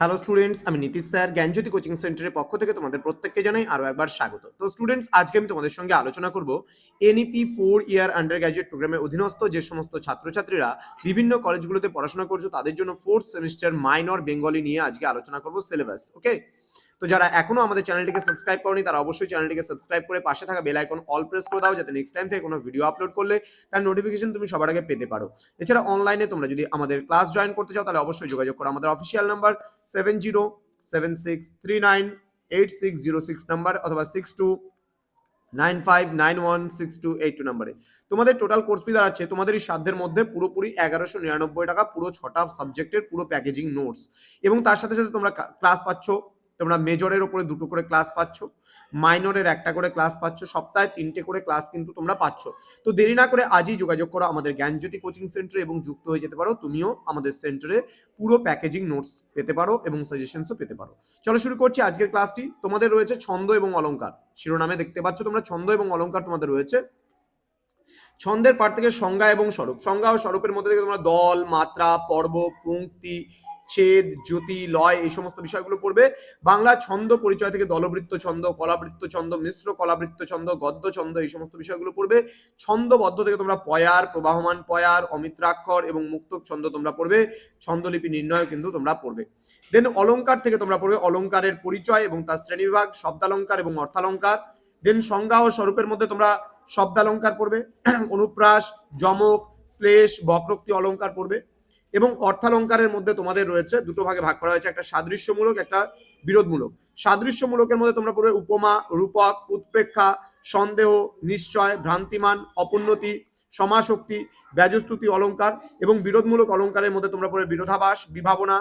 Hello students আমি Nitish sir, জ্ঞানজ্যোতি coaching সেন্টারের পক্ষ থেকে তোমাদের প্রত্যেককে জানাই আরও একবার স্বাগত। তো স্টুডেন্টস আজকে আমি তোমাদের সঙ্গে আলোচনা করব NEP four year undergraduate প্রোগ্রামের অধীনস্থ যে সমস্ত ছাত্রছাত্রীরা বিভিন্ন কলেজগুলোতে পড়াশোনা করছ, তাদের জন্য ফোর্থ সেমিস্টার মাইনর বেঙ্গলি নিয়ে আজকে আলোচনা করব সিলেবাস ওকে তো যারা এখনও আমাদের চ্যানেলটিকে সাবস্ক্রাইব করনি, তারা অবশ্যই চ্যানেলটিকে সাবস্ক্রাইব করে পাশে থাকা বেল আইকন অল প্রেস করে দাও, যাতে নেক্সট টাইম থেকে কোনো ভিডিও আপলোড করলে তার নোটিফিকেশন তুমি সবার আগে পেতে পারো। এছাড়া অনলাইনে তোমরা যদি আমাদের ক্লাস জয়েন করতে চাও, তাহলে অবশ্যই যোগাযোগ করো। আমাদের official number seven zero seven six three nine eight six zero six number অথবা six two nine five nine one six two eight two নাম্বারে তোমাদের টোটাল কোর্স ফি দাঁড়াচ্ছে, তোমাদের এই সাধ্যের মধ্যে পুরোপুরি এগারোশো নিরানব্বই টাকা, পুরো ছটা সাবজেক্টের পুরো প্যাকেজিং নোটস এবং তার সাথে সাথে তোমরা ক্লাস পাচ্ছ তোমরা মেজরের ওপরে দুটো করে ক্লাস পাচ্ছ মাইনরের একটা করে ক্লাস পাচ্ছ, সপ্তাহে তিনটে করে ক্লাস কিন্তু তোমরা পাচ্ছ। তো দেরি না করে আজই যোগাযোগ করো আমাদের জ্ঞানজ্যোতি কোচিং সেন্টারে এবং যুক্ত হয়ে যেতে পারো। তুমিও আমাদের সেন্টারে পুরো প্যাকেজিং নোটস পেতে পারো এবং সাজেশনসও পেতে পারো। চলো শুরু করছি আজকের ক্লাসটি তোমাদের রয়েছে ছন্দ এবং অলংকার। শিরোনামে দেখতে পাচ্ছ তোমরা ছন্দ এবং অলঙ্কার তোমাদের রয়েছে। ছন্দের পাঠ থেকে সংজ্ঞা এবং স্বরূপ। সংজ্ঞা ও স্বরূপের মধ্যে থেকে তোমরা দল, মাত্রা, পর্ব, পঙ্ক্তি ছেদ, জ্যোতি, লয় এই সমস্ত বিষয়গুলো পড়বে। বাংলা ছন্দ পরিচয় থেকে দলবৃত্ত ছন্দ, কলাবৃত্ত ছন্দ, মিশ্র কলাবৃত্ত ছন্দ, গদ্য ছন্দ এই সমস্ত বিষয়গুলো পড়বে। ছন্দবদ্ধ থেকে তোমরা পয়ার, প্রবাহমান পয়ার, অমিত্রাক্ষর এবং মুক্তক ছন্দ তোমরা পড়বে। ছন্দলিপি নির্ণয় কিন্তু তোমরা পড়বে। দেন অলঙ্কার থেকে তোমরা পড়বে অলঙ্কারের পরিচয় এবং তার শ্রেণীবিভাগ, শব্দালঙ্কার এবং অর্থালঙ্কার। দেন সংজ্ঞা ও স্বরূপের মধ্যে তোমরা শব্দালঙ্কার পড়বে। অনুপ্রাস, যমক, শ্লেষ, বক্রোক্তি অলঙ্কার পড়বে। এবং অর্থালঙ্কারের মধ্যে তোমাদের রয়েছে, দুটো ভাগে ভাগ করা হয়েছে, একটা সাদৃশ্যমূলক, একটা বিরোধমূলক। সাদৃশ্যমূলকের মধ্যে তোমরা পড়বে উপমা রূপক উৎপ্রেক্ষা সন্দেহ, নিশ্চয়, ভ্রান্তিমান, অপন্নতি সমাশক্তি ব্যাজস্তুতি, অলঙ্কার এবং বিরোধমূলক অলঙ্কারের মধ্যে তোমরা পড়বে বিরোধাবাস বিভাবনা,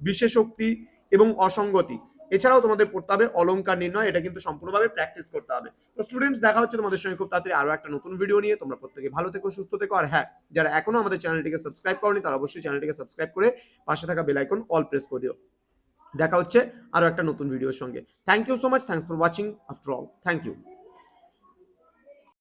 বিশেষোক্তি এবং অসঙ্গতি। এছাড়াও তোমাদের পড়তে হবে অলঙ্কার নির্ণয়, এটা কিন্তু সম্পূর্ণভাবে প্র্যাকটিস করতে হবে। তো স্টুডেন্টস দেখা হচ্ছে তোমাদের সঙ্গে খুব তাড়াতাড়ি আরও একটা নতুন ভিডিও নিয়ে। তোমরা প্রত্যেকে ভালো থেকো, সুস্থ থেকো। আর হ্যাঁ যারা এখনও আমাদের চ্যানেলটিকে সাবস্ক্রাইব করনি, তারা অবশ্যই চ্যানেলটিকে সাবস্ক্রাইব করে পাশে থাকা বেল আইকন অল প্রেস করে দিও। দেখা হচ্ছে আরও একটা নতুন ভিডিওর সঙ্গে। Thank you so much thanks for watching after all thank you